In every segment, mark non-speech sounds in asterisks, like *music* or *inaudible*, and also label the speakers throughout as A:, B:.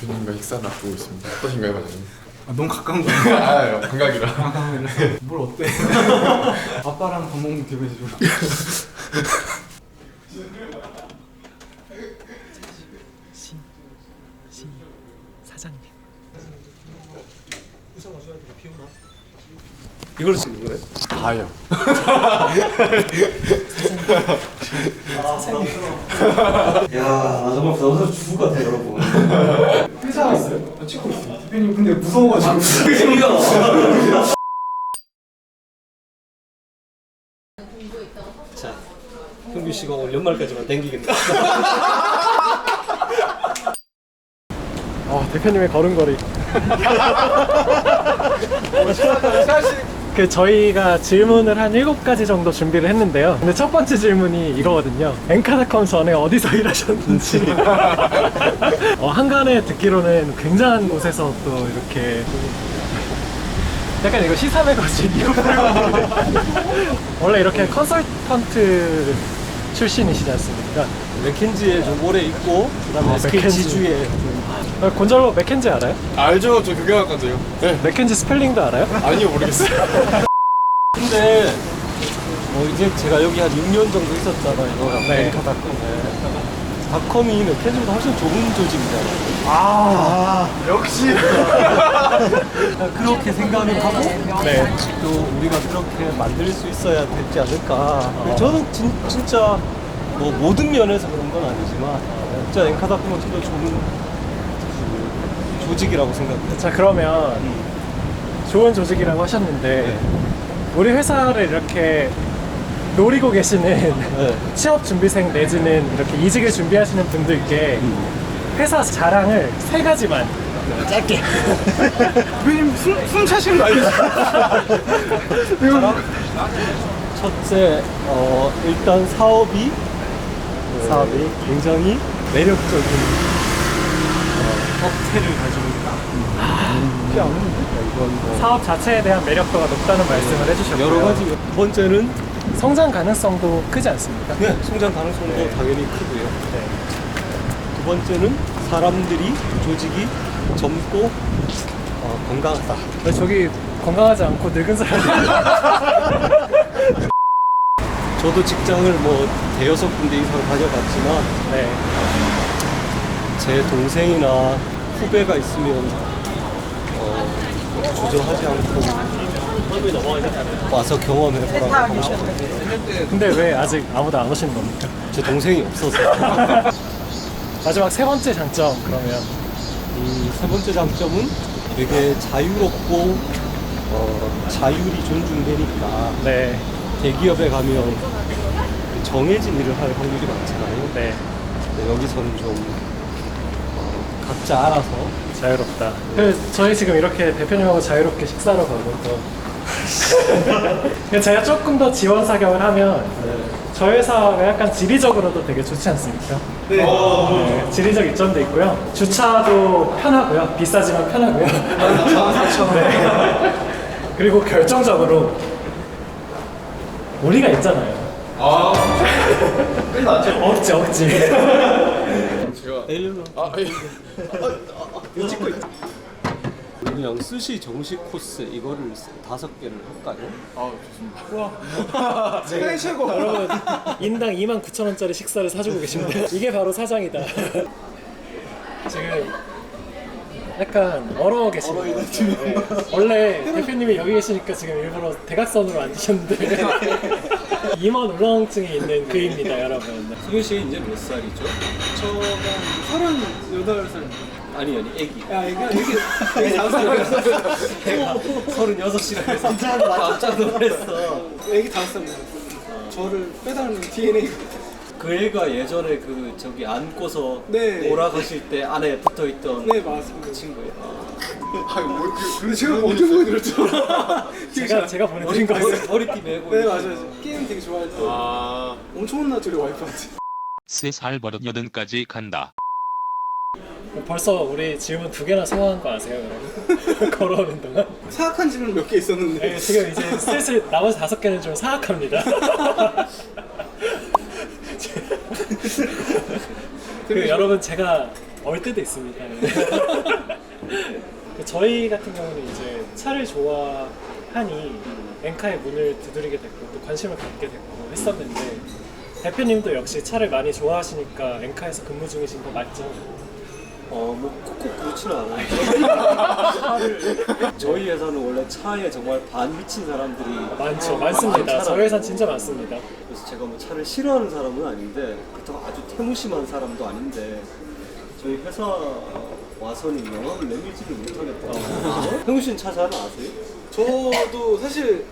A: 대표님과 식사를 앞두고 있습니다. 어떠신가요, 과장님?
B: 아, 너무 가까운 거야. *laughs*
A: 아, 감각이라.
B: 뭘 어때? *laughs* 아빠랑 밥 먹는 기분이 좋아.
C: 이걸 쓰는 거예요?
A: 다요. *laughs*
C: 야, 나 정말 부담스러워 죽을 것 같아, 여러분. *laughs*
B: 회사 있어요? 나 찍고 있어. 대표님 근데 무서워가지고. *laughs*
C: 자, 형규 씨가 오늘 연말까지만 땡기겠네.
D: 어, 대표님의 걸음걸이. 그 저희가 질문을 한 7가지 정도 준비를 했는데요. 근데 첫 번째 질문이 이거거든요. 엔카닷컴 전에 어디서 *laughs* 일하셨는지. *laughs* 어, 한간에 듣기로는 굉장한 곳에서 또 이렇게 약간 이거 시사회 거지. 이거 *laughs* 원래 이렇게 컨설턴트 출신이시지 않습니까?
C: 맥켄지에 좀 오래 있고, 그 다음에
D: 아,
C: SK
D: 맥켄지.
C: 지주에 좀
D: 어, 곤절로 맥켄지 알아요?
A: 알죠? 저 교경할 건데요. 네.
D: 맥켄지 스펠링도 알아요?
A: 아니요, 모르겠어요. *laughs*
C: 근데 뭐 이제 제가 여기 한 6년 정도 있었잖아요.
D: 네.
C: 네. 닷컴이 맥켄지보다 훨씬 좋은 조직이잖아요.
D: 아, 역시. *laughs*
C: 그렇게 생각을 하고
D: 네.
C: 또 우리가 그렇게 만들 수 있어야 되지 않을까. 저는 진, 진짜 뭐 모든 면에서 그런 건 아니지만 진짜 엔카닷컴은 진짜 좋은 그 조직이라고 생각해요.
D: 자 그러면 좋은 조직이라고 하셨는데 우리 회사를 이렇게 노리고 계시는
C: 네. *laughs*
D: 취업 준비생 내지는 이렇게 이직을 준비하시는 분들께 회사 자랑을 세 가지만 짧게 *laughs*
B: 대표님 숨, 숨 차시는 거 아니에요? *laughs*
C: 첫째, 어, 일단 사업이
D: 사업이
C: 굉장히 매력적인 어, 형태를 가지고 있다. 이건 뭐
D: 사업 자체에 대한 매력도가 높다는 말씀을 해주셨고요.
C: 여러 가지. 두 번째는
D: 성장 가능성도 크지 않습니까?
C: 네, 성장 가능성도
D: 네.
C: 당연히 크고요.
D: 네.
C: 두 번째는 사람들이 조직이 젊고 어, 건강하다.
D: 근데 저기 건강하지 않고 늙은 사람이 *laughs*
C: 저도 직장을 뭐 대여섯 군데 이상 다녀봤지만
D: 네.
C: 제 동생이나 후배가 있으면 어, 주저하지 않고 와서 경험해보라고 하고 싶어요.
D: 근데 왜 아직 아무도 안 오시는 겁니까?
C: 제 동생이 없어서. *laughs*
D: 마지막 세 번째 장점 그러면
C: 음, 세 번째 장점은 되게 자유롭고 어, 자율이 존중되니까
D: 네.
C: 대기업에 가면 정해진 일을 할 확률이 많잖아요.
D: 네.
C: 근데 여기서는 좀 어, 각자 알아서
D: 자유롭다. 그 저희 지금 이렇게 대표님하고 자유롭게 식사로 가고 또 제가 조금 더 지원 사격을 하면 저희 회사가 약간 지리적으로도 되게 좋지 않습니까?
B: 네.
D: 네, 지리적 이점도 있고요. 주차도 편하고요. 비싸지만 편하고요. 네. 그리고 결정적으로 우리가 있잖아요.
A: 아, *laughs*
D: 억지 억지.
C: 일로
A: 아, 예.
C: 그냥 스시 정식 코스 이거를 다섯 개를 할까요?
A: 아, 좋습니다.
B: 세계 최고.
D: 여러분 인당 2만 9천 원짜리 식사를 사주고 계십니다. 이게 바로 사장이다. 지금 약간 얼어 계시네요. 네. 원래 대표님이 여기 계시니까 지금 일부러 대각선으로 앉으셨는데 2만 울렁증이 있는 그입니다, 여러분.
C: 승현 씨 이제 몇 살이죠?
B: 저가 서른여덟 살.
C: 아니 아니 애기
B: 야 이거 여기 여기 다섯 살이었어.
C: 서른여섯이라 해서 깜짝 놀랐어
B: 애기 다섯 살이었어. 저를 빼달라는 DNA.
C: 그 애가 예전에 그 저기 안고서
B: 네.
C: 돌아가실 때 안에 붙어 있던
B: 네 맞습니다.
C: 그 친구예요 *laughs*
A: 아, 뭐, 그,
B: 근데 제가 언제 보여드렸죠? *laughs*
D: 제가 제가 보내드린 거예요.
C: 머리띠 메고
B: 네 맞아요. 게임 되게 좋아해서
A: 아,
B: 엄청 혼나죠 우리 와이프한테.
E: 세살 버릇 여든까지 간다.
D: 벌써 우리 질문 두 개나 소화한 거 아세요, 여러분? *laughs* 걸어오는 동안.
B: 사악한 질문 몇 개 있었는데.
D: 네, 지금 이제 슬슬 나머지 다섯 개는 좀 사악합니다. 그 여러분 제가 얼 때도 있습니다. 저희 같은 경우는 이제 차를 좋아하니 엔카의 문을 두드리게 됐고 또 관심을 갖게 됐고 했었는데 대표님도 역시 차를 많이 좋아하시니까 엔카에서 근무 중이신 거 맞죠?
C: 어, 뭐꼭 그렇지는 않아요. *laughs* 저희 회사는 원래 차에 정말 반 미친 사람들이
D: 많죠, 많습니다.
C: 많잖아요.
D: 저희 회사는 진짜 많습니다.
C: 그래서 제가 뭐 차를 싫어하는 사람은 아닌데 그렇다고 아주 태무심한 사람도 아닌데 저희 회사 와서는 영업을 내밀지를 못하겠다. 형우 씨는 차 잘 아세요?
B: 저도 사실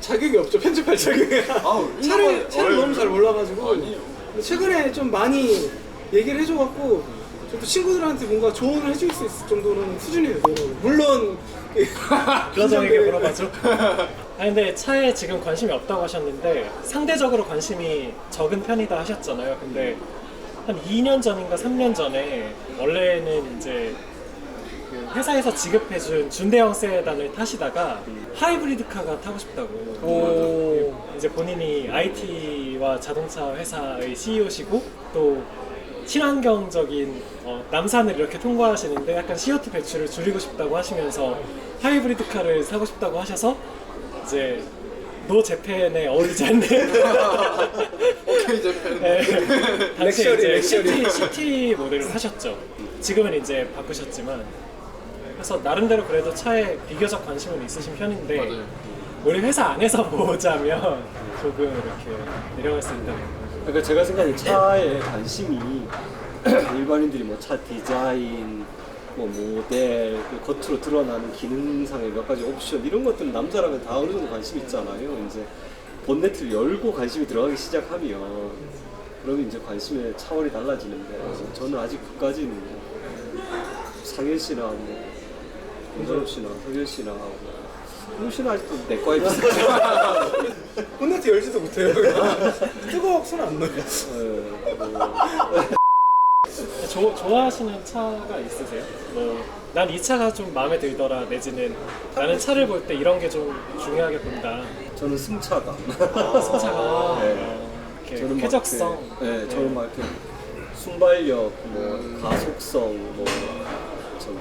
B: 자격이 없죠 편집할 자격이
A: 아우,
B: 차를 차를 너무 잘 몰라가지고. 근데 최근에 좀 많이 얘기를 해줘갖고 저도 친구들한테 뭔가 조언을 해줄 수 있을 정도는 수준이 되더라고요 물론
D: 그러저에게 물어봐죠. 아 근데 차에 지금 관심이 없다고 하셨는데 상대적으로 관심이 적은 편이다 하셨잖아요. 근데 한 2년 전인가 3년 전에 원래는 이제 그 회사에서 지급해준 준대형 세단을 타시다가 하이브리드 카가 타고 싶다고.
B: 오.
D: 이제 본인이 IT와 자동차 회사의 CEO시고 또 친환경적인 어, 남산을 이렇게 통과하시는데 약간 CO2 배출을 줄이고 싶다고 하시면서 하이브리드 카를 사고 싶다고 하셔서 이제 노 재팬에 어울리지 않는
A: 오케이 재팬.
D: 네. 당시
B: 렉셔리,
D: 이제
B: 렉셔리.
D: CT, CT 모델을 하셨죠. 지금은 이제 바꾸셨지만 그래서 나름대로 그래도 차에 비교적 관심은 있으신 편인데
A: 맞아요.
D: 우리 회사 안에서 *laughs* 보자면 조금 이렇게 내려갈 수 있다는 거.
C: 그러니까 제가 생각하는 차에 관심이 *clears throat* 일반인들이 뭐 차 디자인, 뭐 모델, 그 겉으로 드러나는 기능상의 몇 가지 옵션 이런 것들은 남자라면 다 어느 정도 관심 있잖아요. 이제 본네트를 열고 관심이 들어가기 시작하면 그러면 이제 관심의 차원이 달라지는데 저는 아직 그까지는 뭐 상현 씨나 뭐 김선호 씨나 석현 씨나 뭐 홍 씨는 아직도 내과에 비슷하죠.
B: 혼나트 열지도 못해요 *laughs* 뜨거워 손안 넣어요
C: 예, 뭐
D: 조, 좋아하시는 차가 있으세요? 뭐, 난 이 차가 좀 마음에 들더라 내지는 나는 차를 볼 때 이런 게 좀 중요하게 본다.
C: 저는 승차감.
D: 승차가 *laughs*
C: 네.
D: 어, 이렇게
C: 저는 막
D: 쾌적성.
C: 이렇게, 네, 저는 막 이렇게 순발력, 뭐 가속성, 뭐 저기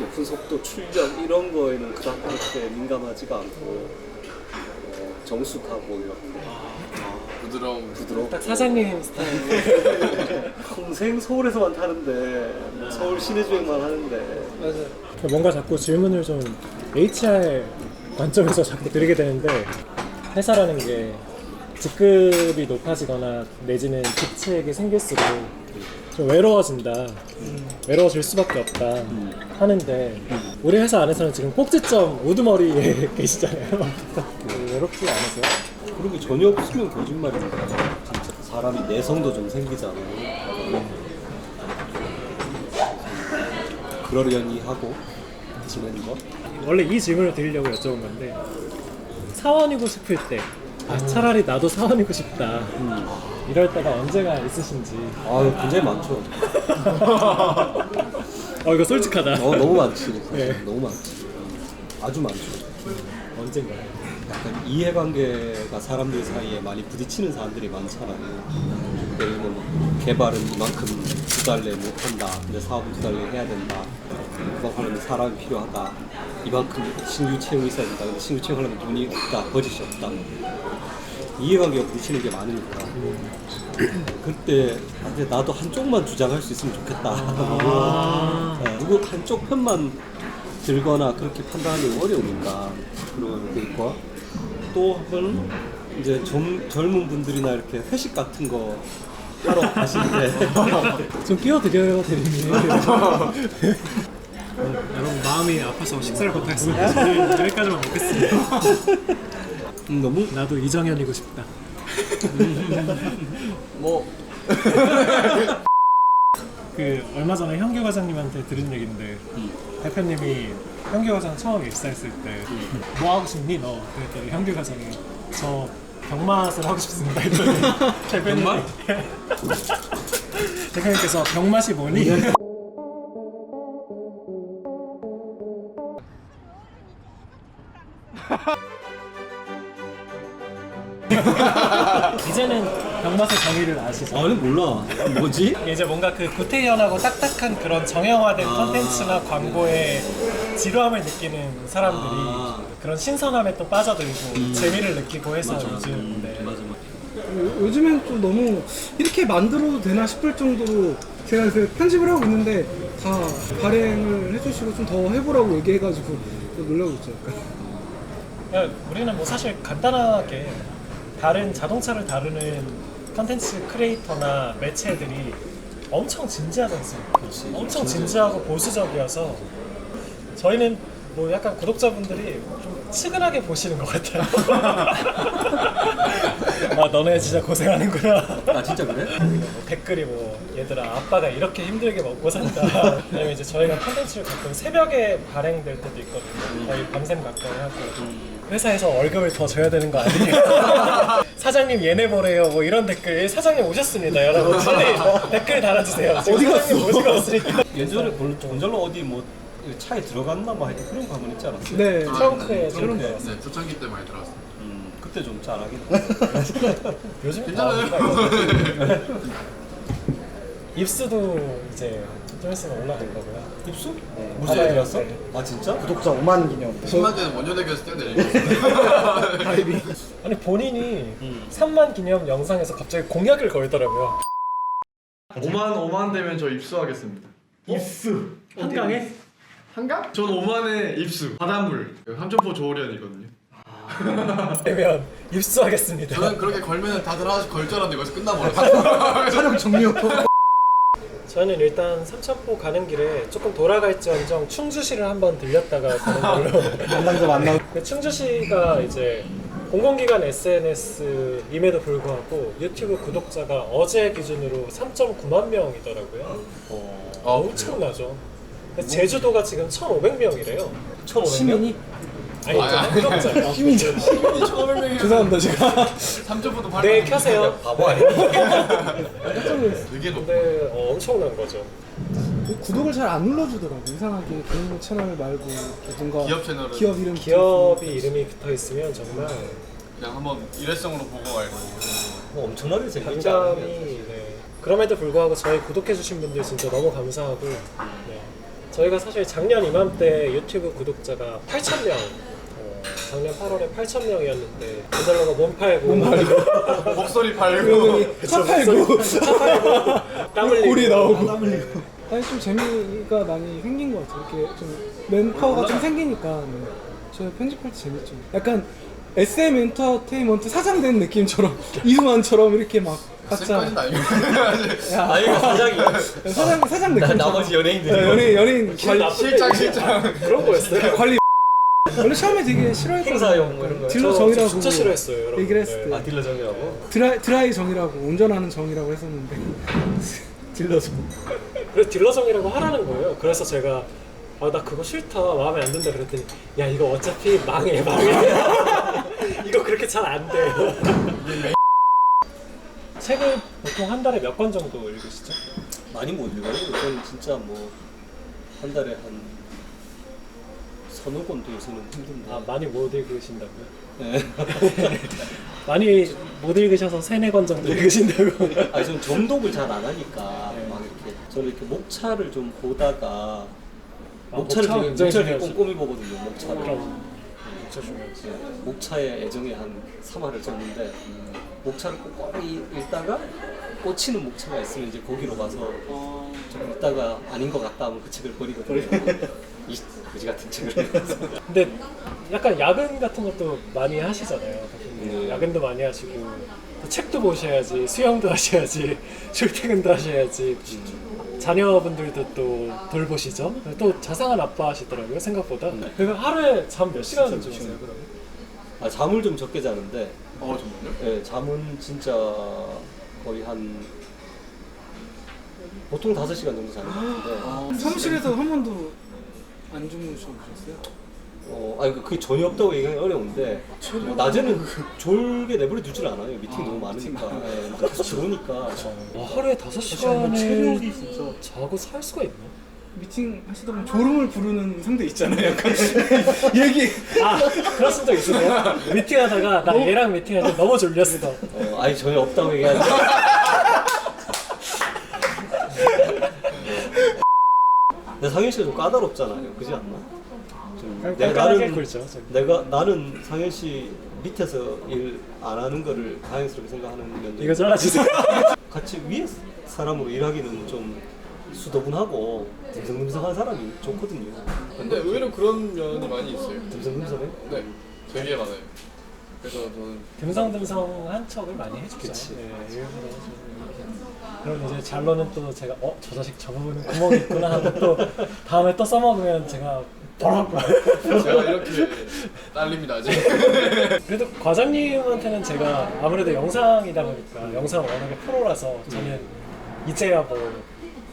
C: 높은 속도, 출력 이런 거에는 그닥 그렇게 민감하지가 않고 어, 정숙하고 이렇게
A: 부드러움.
C: 부드럽고
D: 딱 사장님 스타일. *laughs*
C: 평생 서울에서만 타는데 뭐 서울 시내 주행만 하는데
B: 맞아요
D: 뭔가 자꾸 질문을 좀 HR 관점에서 자꾸 드리게 되는데 회사라는 게 직급이 높아지거나 내지는 직책이 생길수록 좀 외로워진다. 외로워질 수밖에 없다. 하는데 우리 회사 안에서는 지금 꼭지점 우두머리에 *laughs* 계시잖아요. 외롭지 않으세요?
C: 그런 게 전혀 없으면 거짓말입니다. 진짜 사람이 내성도 좀 생기잖아요. 그러려니 하고 지내는 거.
D: 원래 이 질문을 드리려고 여쭤본 건데 사원이고 싶을 때 아, 차라리 나도 사원이고 싶다. 이럴 때가 언제가 있으신지.
C: 아, 굉장히 많죠. *laughs*
D: 어 이거 솔직하다.
C: 어, 너무 많지.
D: 네.
C: 너무 많지. 아주 많죠.
D: 언젠가요?
C: 약간 이해관계가 사람들 사이에 많이 부딪히는 사람들이 많잖아요. 예를 들면 뭐 개발은 이만큼 두 달 내에 못한다. 근데 사업은 두 달 내에 해야 된다. 그만하려면 사람이 필요하다. 이만큼 신규 채용이 있어야 된다. 근데 신규 채용하려면 돈이 없다. 버짓이 없다. 이해관계가 부딪히는 게 많으니까. 그때 나도 한쪽만 주장할 수 있으면 좋겠다. *laughs* 어, 누구 한쪽 편만 들거나 그렇게 판단하기 어려우니까 그런 게 있고 또 한 번은 이제 젊, 젊은 분들이나 이렇게 회식 같은 거 하러 가실 때 *laughs*
D: 좀 끼워드려요 대리님. *laughs* 여러분 마음이 아파서 식사를 못하겠습니다. *laughs* 여기까지만 먹겠습니다.
C: 음, 너무
D: 나도 이정현이고 싶다.
A: 뭐
D: 그 얼마 전에 현규 과장님한테 들은 얘기인데 대표님이 현규 과장 처음 입사했을 때 뭐 하고 싶니? 너? 그랬더니 현규 과장이 저 병맛을 하고 싶습니다. 했더니 *laughs* 대표님. *laughs* 대표님께서 병맛이 뭐니? *laughs* 이제는 병맛의 정의를 아시죠?
C: 아니 몰라. 뭐지? *laughs*
D: 이제 뭔가 그 구태연하고 딱딱한 그런 정형화된 컨텐츠나 광고에 지루함을 느끼는 사람들이
C: 아.
D: 그런 신선함에 또 빠져들고 재미를 느끼고 해서 요즘 네.
C: 맞아 맞아.
B: 요- 요즘엔 좀 너무 이렇게 만들어도 되나 싶을 정도로 제가 그 편집을 하고 있는데 다 발행을 해주시고 좀 더 해보라고 얘기해가지고 또 놀라고 있죠. 약간.
D: 야, 우리는 뭐 사실 간단하게 다른 자동차를 다루는 컨텐츠 크리에이터나 매체들이 엄청 진지하지 않습니까? 엄청 진지하고 보수적이어서 저희는 뭐 약간 구독자분들이 좀 측은하게 보시는 것 같아요. *laughs* 아 너네 진짜 고생하는구나.
C: 아 진짜 그래?
D: 뭐 댓글이 뭐 얘들아 아빠가 이렇게 힘들게 먹고 산다 왜냐면 이제 저희가 컨텐츠를 가끔 새벽에 발행될 때도 있거든요 거의 밤샘 가까이 하고 회사에서 월급을 더 줘야 되는 거 아니에요? *laughs* 사장님 얘네 보래요 뭐 이런 댓글 사장님 오셨습니다 여러분 빨리 댓글 달아주세요 지금
B: 어디
D: 사장님
B: 갔어?
D: 오지가 없으니까
C: 예전에 본- 본절로 어디 뭐 차에 들어갔나 뭐 하여튼 그런 거 한번 있지 않았어요?
B: 네.
D: 트렁크에
B: 그런
D: 좀
A: 네, 초창기 때 많이 들어왔어요.
C: 음, 그때 좀 잘하겠다. *laughs*
D: 요즘
A: 괜찮아요.
D: 아, 입수도 이제 좀 있으면 올라갈 거고요
C: 입수?
D: 네.
C: 무슨
D: 아,
C: 애들 왔어?
D: 네.
C: 아 진짜?
F: 구독자 5만 기념.
A: 10만 대는 원효대교에서 뛰어내리고.
D: 아니 본인이
C: 음.
D: 3만 기념 영상에서 갑자기 공약을 걸더라고요.
G: 5만 5만 되면 저 입수하겠습니다. 입수.
D: 한강에?
G: 한강? 전 5만에 입수. 바닷물. 삼천포 조호련이거든요.
D: 되면 입수하겠습니다.
A: 저는 그렇게 걸면 다들 하나씩 걸 줄 알았는데 거기서 끝나버렸어요.
B: 촬영 종료. *laughs*
D: 저는 일단 삼천포 가는 길에 조금 돌아갈지언정 충주시를 한번 들렸다가 가는 걸로.
F: 만남도 만나고.
D: 근데 충주시가 이제 공공기관 SNS임에도 불구하고 유튜브 구독자가 어제 기준으로 3.9만 명이더라고요.
C: 어,
A: 아,
D: 엄청나죠. 제주도가 지금 1,500명이래요.
C: 1,500명?
B: 시민이?
D: 아니,
A: 아,
D: 구독자.
B: 시민이죠.
A: 1,500명이면
B: 죄송합니다 제가.
A: 3점부터 발
D: 네, 켜세요.
C: 바보 아니야?
B: 깜짝 놀랐어요.
A: 되게 높아.
D: 근데 어, 엄청난 거죠.
B: 그 구독을 잘 안 눌러주더라고. 이상하게 개인 채널 말고 이렇게 뭔가
A: 기업 채널은
B: 기업 이름
D: 기업이 이름이 붙어 있으면 정말
A: 그냥 한번 일회성으로 보고 말고.
C: 뭐 엄청나게 않아요?
D: 감감이 네. 그럼에도 불구하고 저희 구독해주신 분들 진짜 너무 감사하고 네. 저희가 사실 작년 이맘때 유튜브 구독자가 8천 명 어, 작년 8월에 8천 명이었는데 건달러가 몸 *laughs* 팔고
A: 목소리 팔고.
B: 차 팔고
D: 차 팔고 땀 흘리고
B: 골이 나오고. 아니 좀 재미가 많이 생긴 것 같아요. 이렇게 좀 맨파워가 좀 생기니까 네. 저희 편집할 때 재밌죠. 약간 SM 엔터테인먼트 사장 된 느낌처럼 *laughs* 이수만처럼 이렇게 막
A: 쌤까지는 아니고. *laughs*
B: 야,
C: 아 이거 사장이
B: 사장 사장 느낌.
C: 나머지 연예인들이
B: 네, 연예인 연예인 관리
A: 실장 실장.
D: 그런 거였어요.
B: 관리. 원래 처음에 되게 싫어했거든요.
C: 행사용 뭐 이런 거요?
B: 딜러
D: 저
B: 정이라고
D: 진짜 싫어했어요 여러분
B: 얘기를 했을 때
C: 아 딜러 정이라고?
B: 드라이, 드라이 정이라고 운전하는 정이라고 했었는데 *laughs* 딜러 정.
D: 그래서 딜러정이라고 하라는 거예요 그래서 제가 아 나 그거 싫다 마음에 안 든다 그랬더니 야 이거 어차피 망해 망해 *laughs* 이거 그렇게 잘 안 돼요 책을 보통 한 달에 몇 권 정도 읽으시죠?
C: 많이 못 읽어요. 저는 진짜 뭐 한 달에 한 서너 권도 요새는 힘든데.
D: 아 많이 못 읽으신다고요?
C: 네. *laughs*
D: 많이 못 읽으셔서 세네 권 정도 읽으신다고
C: 아니 저는 점독을 잘 안 하니까 막 이렇게 저는 이렇게 목차를 좀 보다가
D: 아,
C: 목차를
D: 목차
C: 되게 목차를 되게. 꼼꼼히 보거든요. 목차를.
D: 그럼 진짜
C: 네, 목차에 애정에 한 3화를 줬는데 목차를 꼼꼼히 읽다가 꽂히는 목차가 있으면 이제 거기로 가서 좀 읽다가 아닌 것 같다 하면 그 책을 버리거든요. 이 그지 같은 책을.
D: 근데 약간 야근 같은 것도 많이 하시잖아요.
C: 네.
D: 야근도 많이 하시고 또 책도 보셔야지, 수영도 하셔야지, *laughs* 출퇴근도 하셔야지. 자녀분들도 또 돌보시죠. 또 자상한 아빠 하시더라고요 생각보다.
C: 네.
D: 그러면 하루에 잠 몇 시간을 주무세요 그러면?
C: 아 잠을 좀 적게 자는데
A: 어 정말요?
C: 네, 잠은 진짜 거의 한 보통 5시간 정도 자는 것 같은데
B: 사무실에서 한 번도 안 주무셔 보셨어요?
C: 어, 아니 그- 그게 전혀 없다고 얘기하기 어려운데 뭐 낮에는 졸게 내버려 두질 않아요. 미팅 너무 많으니까. 네, 계속 들어오니까.
D: 와, 하루에 다섯 시간을 자고 살 수가 있나?
B: 미팅 하시다 보면 졸음을 부르는 상대 있잖아요. 약간. *laughs* 얘기.
D: 아 그러신 적 있으세요? 미팅하다가 나 얘랑 미팅할 때 너무 졸렸어.
C: 어, 아니 전혀 없다고 얘기하는데 *laughs* 근데 상현 씨가 좀 까다롭잖아요. 그지 않나? 좀 내가 나는
D: 굴죠 좀.
C: 내가 나는 상현 씨 밑에서 일 안 하는 거를 다행스럽게 생각하는 면도
D: 이거 잘라주세요
C: 같이 위에 사람으로 일하기는 좀 수더분하고 듬성듬성한 사람이 좋거든요.
A: 근데 의외로 그런 면이 많이 있어요.
C: 듬성듬성해?
A: 네, 되게 많아요. 그래서 저는
D: 듬성듬성한 척을 많이 해주죠
C: 그치.
D: 네, 일부러. 그럼 이제 잘로는 또 제가 어? 저 자식 저 부분은 구멍이 있구나 하고 또 다음에 또 써먹으면 제가 버럭
A: 제가 이렇게 딸립니다 아직. *laughs*
D: 그래도 과장님한테는 제가 아무래도 영상이다 보니까 영상 워낙에 프로라서 저는 이제야 뭐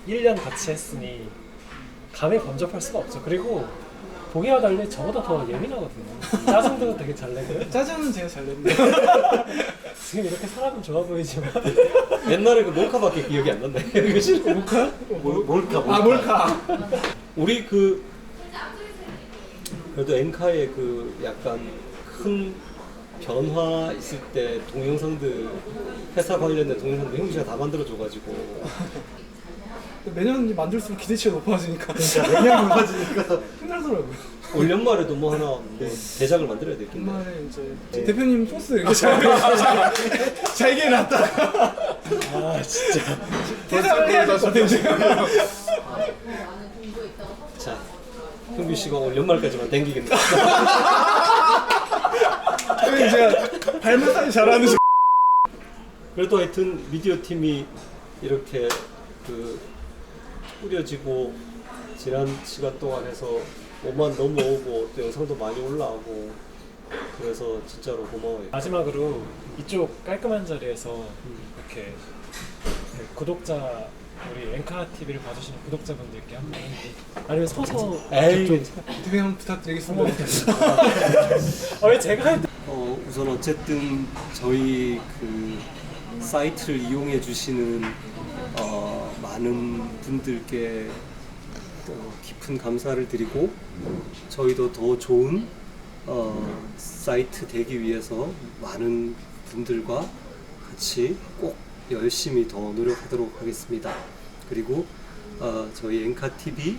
D: 1년 같이 했으니 감히 범접할 수가 없죠. 그리고 보기와 달리 저보다 더 예민하거든요. 짜증도 되게 잘 내고요. *laughs*
B: 짜증은 제가 잘 냈는데 *laughs*
D: 지금 이렇게 사람은 좋아 보이지만
C: 옛날에 그 몰카밖에 기억이 안 난다. 몰카? 몰, 몰카, 몰카.
B: 아 몰카
C: 우리 그 그래도 엔카의 그 약간 큰 변화 있을 때 동영상들 회사 관련된 동영상들 형씨가 다 만들어줘가지고. *laughs*
B: 매년 만들수록 기대치가 높아지니까. 매년 높아지니까. *laughs* 힘들더라고요.
C: 올 연말에도 뭐 하나 뭐 대작을 만들어야 되겠네.
B: 정말 이제 대표님 포스 이렇게 잘 *laughs* 잘게 놨다가
D: 아 진짜.
B: 퇴장을 해야 될것 같아요. 지금.
C: 자, 형규 씨가 올 연말까지만 댕기겠네.
B: 저희 제가 발 마사지 잘하는
C: 그래도 하여튼 미디어 팀이 이렇게 그 꾸려지고 지난 시간 동안 해서 몸만 넘어오고 또 영상도 많이 올라오고 그래서 진짜로 고마워요.
D: 마지막으로 이쪽 깔끔한 자리에서 이렇게 네, 구독자 우리 엔카 TV를 봐주시는 구독자분들께 한번 아니면 서서
C: 에이,
B: 대표님 한번 부탁드리겠습니다. *laughs*
D: 아왜 제가 할 때-
C: 어, 우선 어쨌든 저희 그 사이트를 이용해 주시는 어, 많은 분들께 어, 깊은 감사를 드리고 저희도 더 좋은 어, 사이트 되기 위해서 많은 분들과 같이 꼭 열심히 더 노력하도록 하겠습니다. 그리고 어, 저희 엔카 TV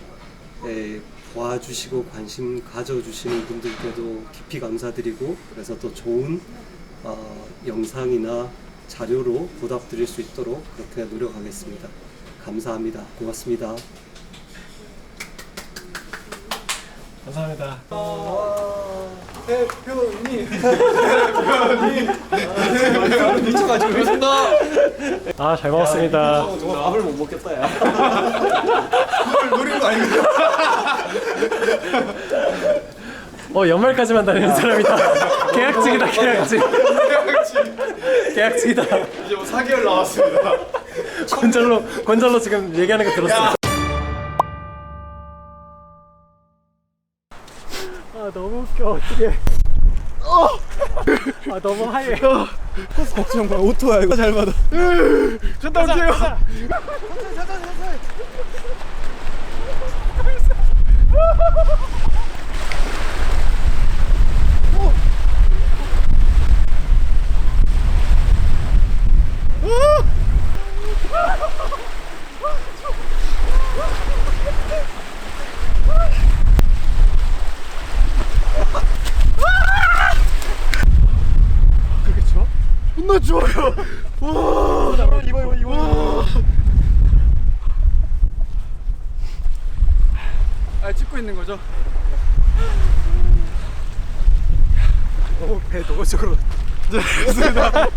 C: 에 봐주시고 관심 가져주시는 분들께도 깊이 감사드리고 그래서 더 좋은 어, 영상이나 자료로 보답드릴 수 있도록 그렇게 노력하겠습니다. 감사합니다. 고맙습니다.
D: 감사합니다.
B: 대표님
D: 아잘 먹었습니다.
C: 정말 밥을 못 먹겠다 야.
A: 노린 거 아니거든요.
D: 어 연말까지만 다니는 사람이다. 계약직이다 계약직. 계약직이다.
A: 이제 뭐 4개월 나왔습니다.
D: 권잘로 권잘로 지금 얘기하는 거 들었어. 아 너무 웃겨 어떻게? 아 너무 하얘.
B: 걱정 마 오토야 이거 잘 받아.
D: 갔다 올게요.
B: 존나 좋아요. 와. 이거 이거 이거. 아 찍고 있는 거죠? 너무 배 노골적으로. 네, 좋습니다.